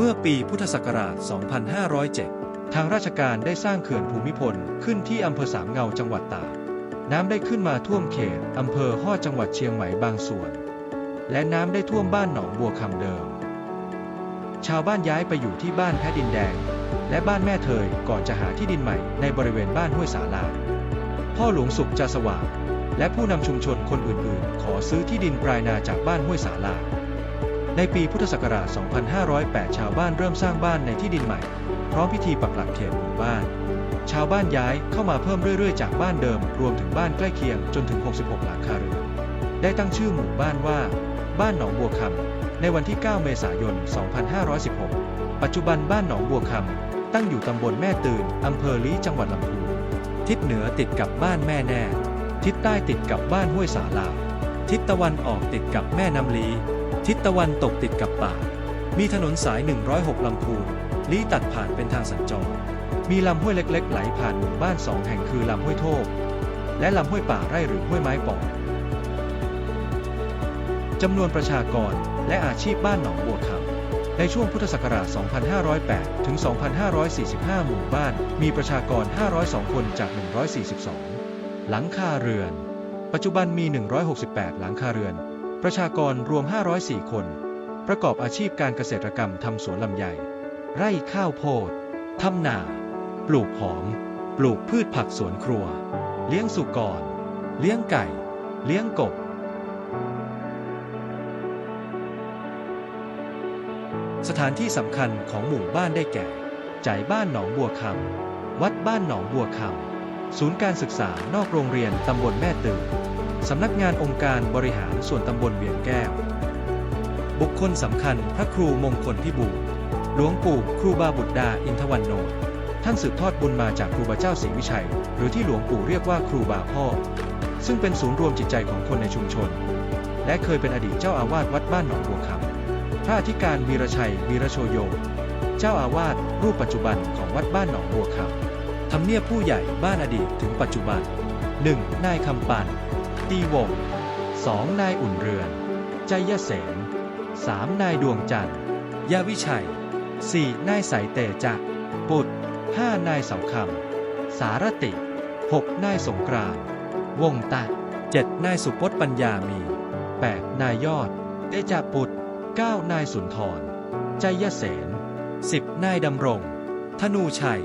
เมื่อปีพุทธศักราช 2507 ทางราชการได้สร้างเขื่อนภูมิพลขึ้นที่อำเภอสามเงาจังหวัดตาก น้ำได้ขึ้นมาท่วมเขตอำเภอฮอดจังหวัดเชียงใหม่บางส่วน และน้ำได้ท่วมบ้านหนองบัวคำเดิม ชาวบ้านย้ายไปอยู่ที่บ้านแพดินแดง และบ้านแม่เทยก่อนจะหาที่ดินใหม่ในบริเวณบ้านห้วยสาลา พ่อหลวงสุขจะสว่างและผู้นำชุมชนคนอื่นๆ ขอซื้อที่ดินปลายนาจากบ้านห้วยสาลา ในปีพุทธศักราช 2508 ชาวบ้านเริ่มสร้างบ้านในที่ดินใหม่ พร้อมพิธีปักหลักเขตหมู่บ้าน ชาวบ้านย้ายเข้ามาเพิ่มเรื่อยๆ จากบ้านเดิม รวมถึงบ้านใกล้เคียงจนถึง 66 หลังคาเรือน ได้ตั้งชื่อหมู่บ้านว่า บ้านหนองบัวคำในวันที่ 9 เมษายน 2516 ปัจจุบันบ้านหนองบัวคำตั้งอยู่ตำบลแม่ตื่นอำเภอลี้จังหวัดลำพูน ทิศเหนือติดกับบ้านแม่แน่ ทิศใต้ติดกับบ้านห้วยสาลา ทิศตะวันออกติดกับแม่น้ำลี ทิศตะวันตกติดกับป่า มีถนนสาย 106 ลำพูนลี้ตัดผ่านเป็นทางสัญจร มีลำห้วยเล็กๆ ไหลผ่านหมู่บ้านสองแห่งคือลำห้วยโทกและลำห้วยป่าไร่หรือห้วยไม้ปอกจำนวนประชากรและอาชีพบ้านหนองบัวคำในช่วงพุทธศักราช 2508 ถึง 2545 หมู่บ้านมีประชากร 502 คนจาก 142 หลังคาเรือน ปัจจุบันมี 168 หลังคาเรือน ประชากรรวม 504 คน ประกอบอาชีพการเกษตรกรรมทำสวนลำไย ไร่ข้าวโพดทำนา ปลูกหอม ปลูกพืชผักสวนครัว เลี้ยงสุกร เลี้ยงไก่ เลี้ยงกบ สถานที่สำคัญของหมู่บ้านได้แก่จ่ายบ้านหนองบัวคำ วัดบ้านหนองบัวคำ ศูนย์การศึกษานอกโรงเรียนตำบลแม่ตื่นสำนักงานองค์การบริหารส่วนตำบลเวียงแก้ว บุคคลสำคัญพระครูมงคลพิบูลหลวงปู่ครูบาบุตรดาอินทวันโนท่านสืบทอดบุญมาจากครูบาเจ้าศรีวิชัย หรือที่หลวงปู่เรียกว่าครูบาพ่อ ซึ่งเป็นศูนย์รวมจิตใจของคนในชุมชน และเคยเป็นอดีตเจ้าอาวาสวัดบ้านหนองบัวคำพระอธิการวีรชัยวีรโชโย เจ้าอาวาสรูปปัจจุบันของวัดบ้านหนองบัวคำ ทำเนียบผู้ใหญ่บ้านอดีตถึงปัจจุบัน 1. นายคำปัน ตีวง 2. นายอุ่นเรือน ใจยเสน 3. นายดวงจันทร์ยาวิชัย 4. นายสายเตจักรปุตร 5. นายเสาคำ สารติ 6. นายสงกรานวงตะ 7. นายสุพจน์ปัญญามี 8. นายยอด เตจาปุตร 9. นายสุนทร ใจยเสน 10. นายดำรง ธนูชัย